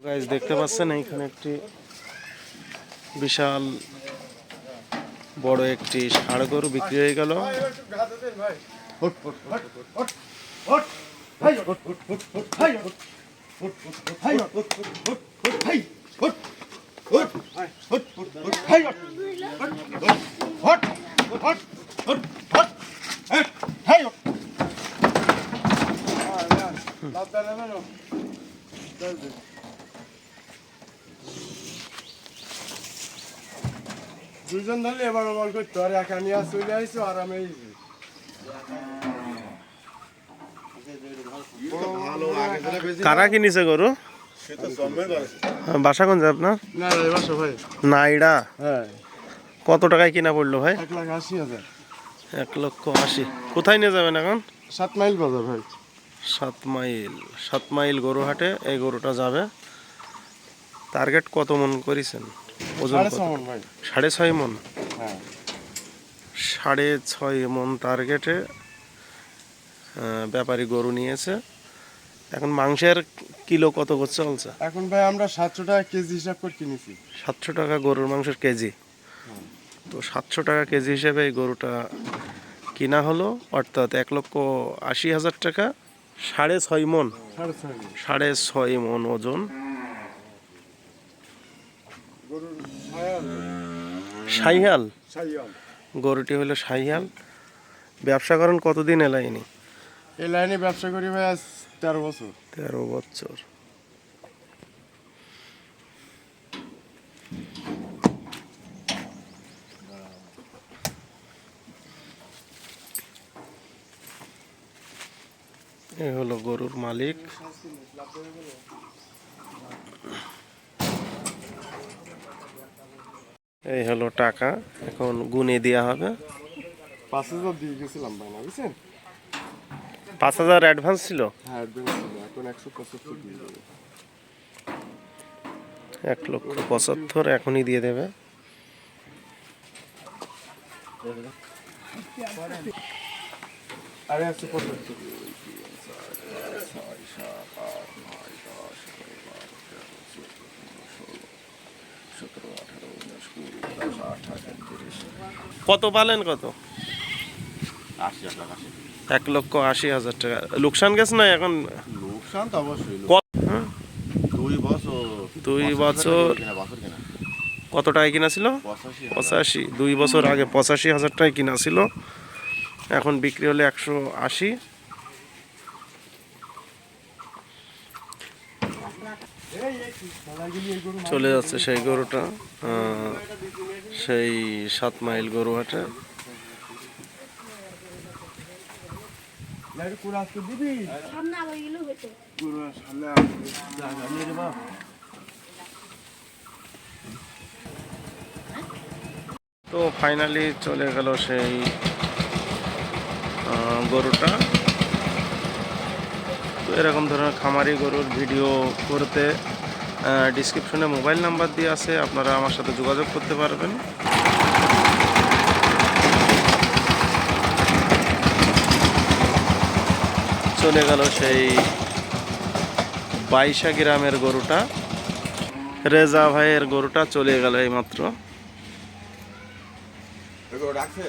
Guys দেখতে পাচ্ছেন এইখানে একটি বিশাল বড় একটি ষাড় গরু বিক্রি হয়ে গেল দুজন ধরলে এবার ওবার করতো আর একা নিয়ে চলে আইসো আর আমি কারা কিনেছে গরু? বাসা কোন যায় আপনার? নাইডা। হ্যাঁ। কত টাকায় কিনা পড়ল ভাই? এক লাখ আশি হাজার। এক লক্ষ আশি। কোথায় নিয়ে যাবেন এখন? সাত মাইল বাজার ভাই। সাত মাইল। সাত মাইল গরু হাটে এই গরুটা যাবে। টার্গেট কত মন করেছেন? ওজন সাড়ে ছয় মন হ্যাঁ। সাড়ে ছয় মন টার্গেটে ব্যাপারী গরু নিয়েছে। এখন মাংসের কিলো কত করে চলছে? এখন ভাই আমরা সাতশো টাকা কেজি হিসাব করে কিনেছি। সাতশো টাকা গরুর মাংসের কেজি? তো সাতশো টাকা কেজি হিসেবে এই গরুটা কিনা হলো অর্থাৎ এক লক্ষ আশি হাজার টাকা সাড়ে ছয় মন। সাড়ে ছয় মন ওজন গরুর ছায়াল সাইহাল? গরুটি হলো সাইহাল। ব্যবসা করেন কতদিন এ লাইনে? এই লাইনে ব্যবসা করি ভাই আজ তেরো বছর। তেরো বছর। এ হলো গরুর মালিক। এই হলো টাকা এখন গুনে দেওয়া হবে। পাঁচ হাজার দিয়ে গেছিলাম ভাই না বুঝছেন? পাঁচ হাজার অ্যাডভান্স ছিল? হ্যাঁ অ্যাডভান্স ছিল এখন একশো পঁচাত্তর দিয়ে দেবে। এক লক্ষ পঁচাত্তর এখনই দিয়ে দেবে। আরে একশো পঁচাত্তর কত পালেন কত? এক লক্ষ আশি হাজার টাকা। লোকসান গেছে না এখন? লোকসান তো অবশ্যই। হ্যাঁ? দুই বছর দুই বছর কিনা, কত টাকা কিনা ছিল? পঁচাশি দুই বছর আগে পঁচাশি হাজার টাকা কিনা ছিল। এখন বিক্রি হলে একশো আশি। চলে যাচ্ছে সেই গরুটা সেই সাত মাইল গরু হাটে। তো ফাইনালি চলে গেল সেই গরুটা। এরকম ধরনের খামারি গরুর ভিডিও করতে ডিসক্রিপশনে মোবাইল নাম্বার দিয়ে আছে, আপনারা আমার সাথে যোগাযোগ করতে পারবেন। চলে গেল সেই বাইশা গ্রামের গরুটা। রেজা ভাইয়ের গরুটা চলে গেল এগুলো রাখছে?